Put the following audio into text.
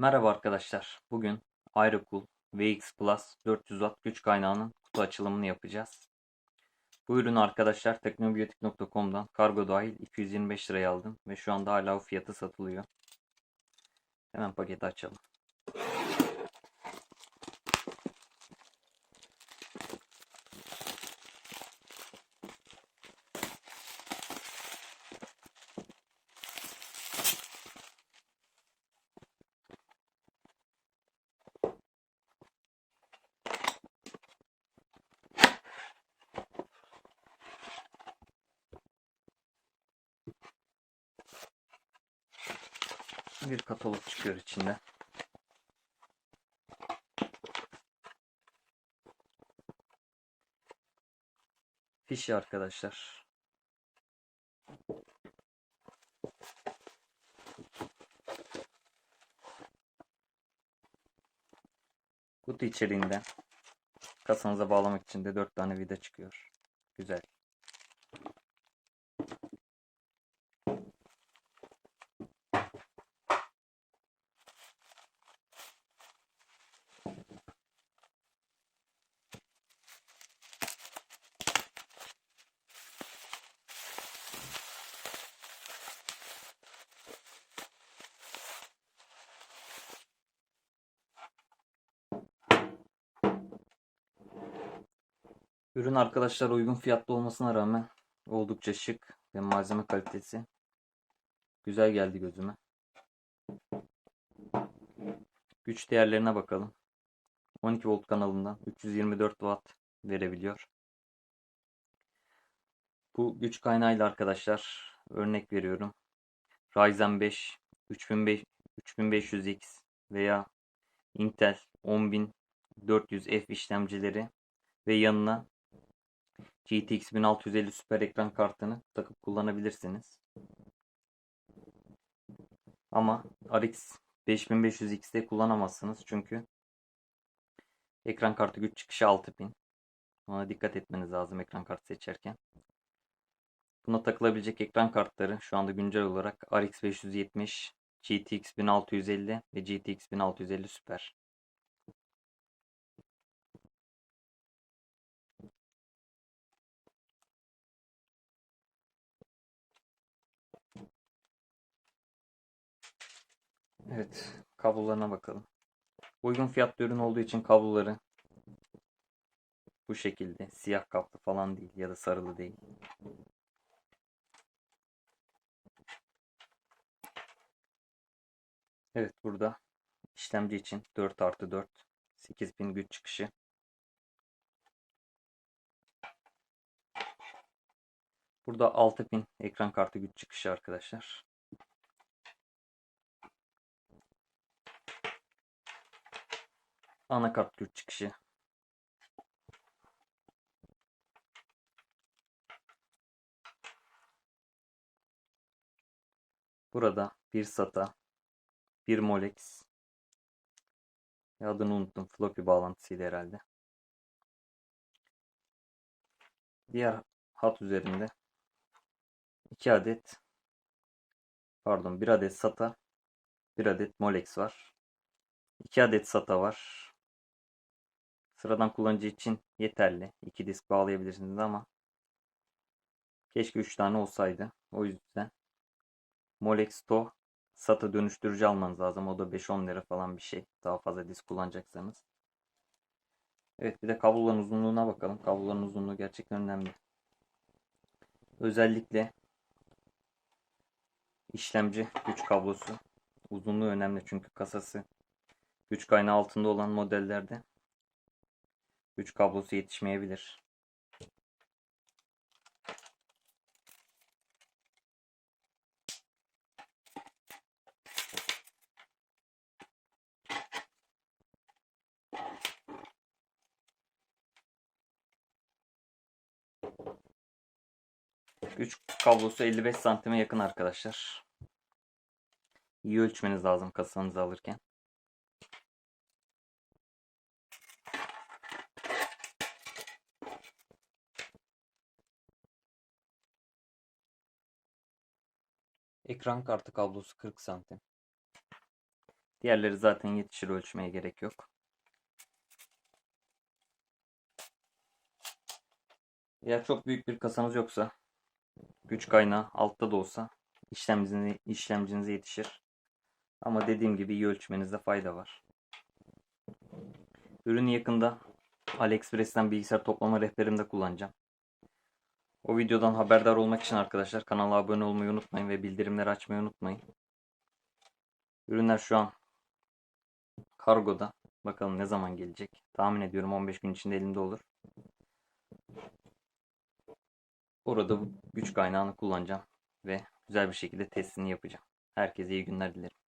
Merhaba arkadaşlar. Bugün Aerocool VX Plus 400 Watt güç kaynağının kutu açılımını yapacağız. Bu ürünü arkadaşlar teknobiyotik.com'dan kargo dahil 225 liraya aldım ve şu anda hala o fiyatı satılıyor. Hemen paketi açalım. Bir katalog çıkıyor içinde. Fişi arkadaşlar. Kutu içeriğinde kasanıza bağlamak için de 4 tane vida çıkıyor. Güzel. Ürün arkadaşlar uygun fiyatlı olmasına rağmen oldukça şık ve malzeme kalitesi güzel geldi gözüme. Güç değerlerine bakalım. 12 volt kanalından 324 watt verebiliyor. Bu güç kaynağıyla arkadaşlar örnek veriyorum. Ryzen 5 3500, 3500X veya Intel 10400F işlemcileri ve yanına GTX 1650 süper ekran kartını takıp kullanabilirsiniz. Ama RX 5500 XT kullanamazsınız çünkü ekran kartı güç çıkışı 6000. Ona dikkat etmeniz lazım ekran kartı seçerken. Buna takılabilecek ekran kartları şu anda güncel olarak RX 570, GTX 1650 ve GTX 1650 Super. Evet, kablolarına bakalım. Uygun fiyatlı ürün olduğu için kabloları bu şekilde. Siyah kaplı falan değil ya da sarılı değil. Evet burada işlemci için 4 artı 4 8000 güç çıkışı. Burada 6000 ekran kartı güç çıkışı arkadaşlar. Anakart güç çıkışı. Burada bir SATA, bir Molex. Adını unuttum. Floppy bağlantısıydı herhalde. Diğer hat üzerinde iki adet pardon bir adet SATA, bir adet Molex var. 2 adet SATA var. Sıradan kullanıcı için yeterli. 2 disk bağlayabilirsiniz ama keşke 3 tane olsaydı. O yüzden Molex To SATA dönüştürücü almanız lazım. O da 5-10 lira falan bir şey. Daha fazla disk kullanacaksanız. Evet bir de kabloların uzunluğuna bakalım. Kabloların uzunluğu gerçekten önemli. Özellikle işlemci güç kablosu uzunluğu önemli çünkü kasası güç kaynağı altında olan modellerde güç kablosu yetişmeyebilir. Güç kablosu 55 santime yakın arkadaşlar. İyi ölçmeniz lazım kasanızı alırken. Ekran kartı kablosu 40 santim. Diğerleri zaten yetişir ölçmeye gerek yok. Eğer çok büyük bir kasanız yoksa güç kaynağı altta da olsa işlemcinize, işlemcinize yetişir. Ama dediğim gibi iyi ölçmenizde fayda var. Ürünü yakında AliExpress'ten bilgisayar toplama rehberimde kullanacağım. O videodan haberdar olmak için arkadaşlar kanala abone olmayı unutmayın ve bildirimleri açmayı unutmayın. Ürünler şu an kargoda. Bakalım ne zaman gelecek. Tahmin ediyorum 15 gün içinde elimde olur. Orada bu güç kaynağını kullanacağım ve güzel bir şekilde testini yapacağım. Herkese iyi günler dilerim.